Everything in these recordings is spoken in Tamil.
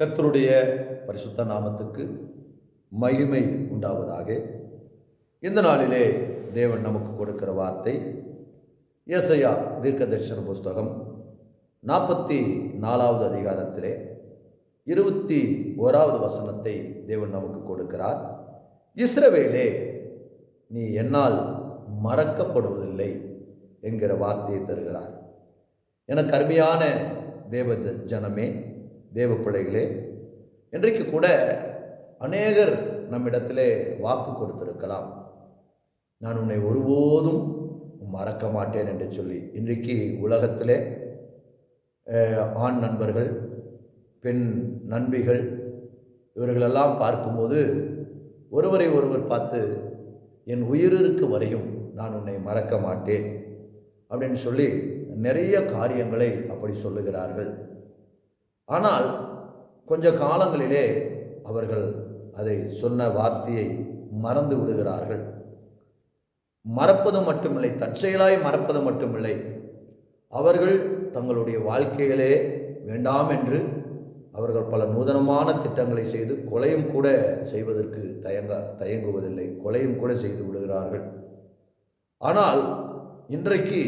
கர்த்தருடைய பரிசுத்த நாமத்துக்கு மகிமை உண்டாவதாக. இந்த நாளிலே தேவன் நமக்கு கொடுக்கிற வார்த்தை ஏசையா தீர்க்க தரிசன புஸ்தகம் நாற்பத்தி நாலாவது அதிகாரத்திலே இருபத்தி ஓராவது வசனத்தை தேவன் நமக்கு கொடுக்கிறார். இஸ்ரவேலே நீ என்னால் மறக்கப்படுவதில்லை என்கிற வார்த்தையை தருகிறார். எனக்கு அருமையான தேவ ஜனமே தேவ பிள்ளைகளே இன்றைக்கு கூட அநேகர் நம்மிடத்திலே வாக்கு கொடுத்திருக்கலாம். நான் உன்னை ஒருபோதும் மறக்க மாட்டேன் என்று சொல்லி இன்றைக்கு உலகத்திலே ஆண் நண்பர்கள் பெண் நண்பிகள் இவர்களெல்லாம் பார்க்கும்போது ஒருவரை ஒருவர் பார்த்து என் உயிருக்கு வரையும் நான் உன்னை மறக்க மாட்டேன். அப்படின்னு சொல்லி நிறைய காரியங்களை அப்படி சொல்லுகிறார்கள். ஆனால் கொஞ்ச காலங்களிலே அவர்கள் அதை சொன்ன வார்த்தையை மறந்து விடுகிறார்கள். மறப்பது மட்டுமில்லை தற்செயலாய் மறப்பது மட்டுமில்லை. அவர்கள் தங்களுடைய வாழ்க்கையிலே வேண்டாம் என்று அவர்கள் பல நூதனமான திட்டங்களை செய்து கொலையும் கூட செய்வதற்கு தயங்க தயங்குவதில்லை. கொலையும் கூட செய்து விடுகிறார்கள். ஆனால் இன்றைக்கு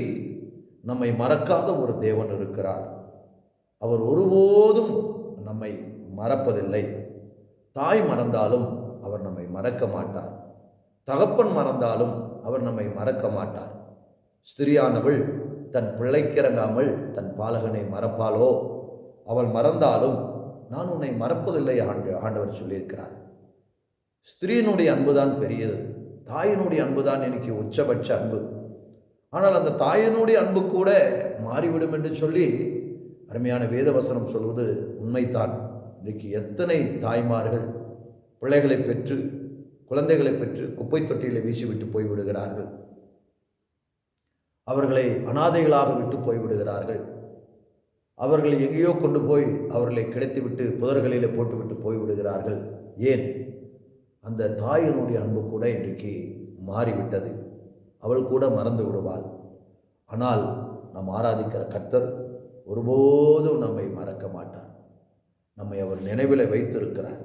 நம்மை மறக்காத ஒரு தேவன் இருக்கிறார். அவர் ஒருபோதும் நம்மை மறப்பதில்லை. தாய் மறந்தாலும் அவர் நம்மை மறக்க மாட்டார். தகப்பன் மறந்தாலும் அவர் நம்மை மறக்க மாட்டார். ஸ்திரியானவள் தன் பிள்ளைக்கிறங்காமல் தன் பாலகனை மறப்பாளோ? அவள் மறந்தாலும் நான் உன்னை மறப்பதில்லை ஆண்டு ஆண்டவர் சொல்லியிருக்கிறார். ஸ்திரீனுடைய அன்புதான் பெரியது. தாயினுடைய அன்புதான் எனக்கு உச்சபட்ச அன்பு. ஆனால் அந்த தாயினுடைய அன்பு கூட மாறிவிடும் என்று சொல்லி அருமையான வேதவசனம் சொல்வது உண்மைத்தான் இன்றைக்கு எத்தனை தாய்மார்கள் பிள்ளைகளை பெற்று குழந்தைகளை பெற்று குப்பை தொட்டியில் வீசிவிட்டு போய்விடுகிறார்கள்? அவர்களை அனாதைகளாக விட்டு போய்விடுகிறார்கள்? அவர்களை எங்கேயோ கொண்டு போய் அவர்களை கிடைத்துவிட்டு புதர்களிலே போட்டுவிட்டு போய்விடுகிறார்கள்? ஏன்? அந்த தாயினுடைய அன்பு கூட இன்றைக்கு மாறிவிட்டது. அவள் கூட மறந்து விடுவாள். ஆனால் நாம் ஆராதிக்கிற கர்த்தர் ஒருபோதும் நம்மை மறக்க மாட்டார். நம்மை அவர் நினைவில் வைத்திருக்கிறார்.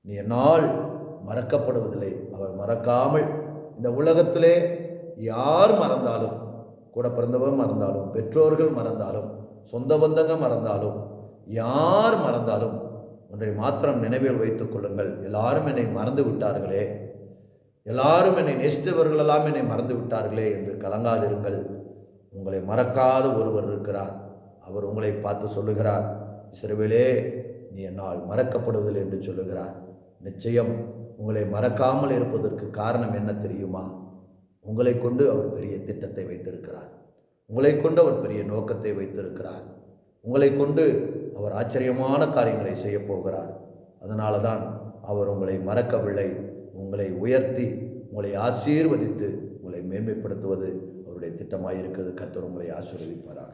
நீ என்னால் மறக்கப்படுவதில்லை. அவர் மறக்காமல் இந்த உலகத்திலே யார் மறந்தாலும் கூட பிறந்தவன் மறந்தாலும் பெற்றோர்கள் மறந்தாலும் சொந்த பந்தங்க மறந்தாலும் யார் மறந்தாலும் ஒன்றை மாத்திரம் நினைவில் வைத்துக் கொள்ளுங்கள். எல்லாரும் என்னை மறந்து விட்டார்களே. எல்லாரும் என்னை நேசித்தவர்களெல்லாம் என்னை மறந்து விட்டார்களே என்று கலங்காதிருங்கள். உங்களை மறக்காத ஒருவர் இருக்கிறார். அவர் உங்களை பார்த்து சொல்லுகிறார் இஸ்ரவேலே நீ என்னால் மறக்கப்படுவதில்லை என்று சொல்லுகிறார். நிச்சயம் உங்களை மறக்காமல் இருப்பதற்கு காரணம் என்ன தெரியுமா? உங்களை கொண்டு அவர் பெரிய திட்டத்தை வைத்திருக்கிறார். உங்களை கொண்டு அவர் பெரிய நோக்கத்தை வைத்திருக்கிறார். உங்களை கொண்டு அவர் ஆச்சரியமான காரியங்களை செய்யப் போகிறார். அதனால தான் அவர் உங்களை மறக்கவில்லை. உங்களை உயர்த்தி உங்களை ஆசீர்வதித்து உங்களை மேன்மைப்படுத்துவது அவருடைய திட்டமாக இருக்கிறது கத்தர் உங்களை ஆசீர்வதிப்பாராக.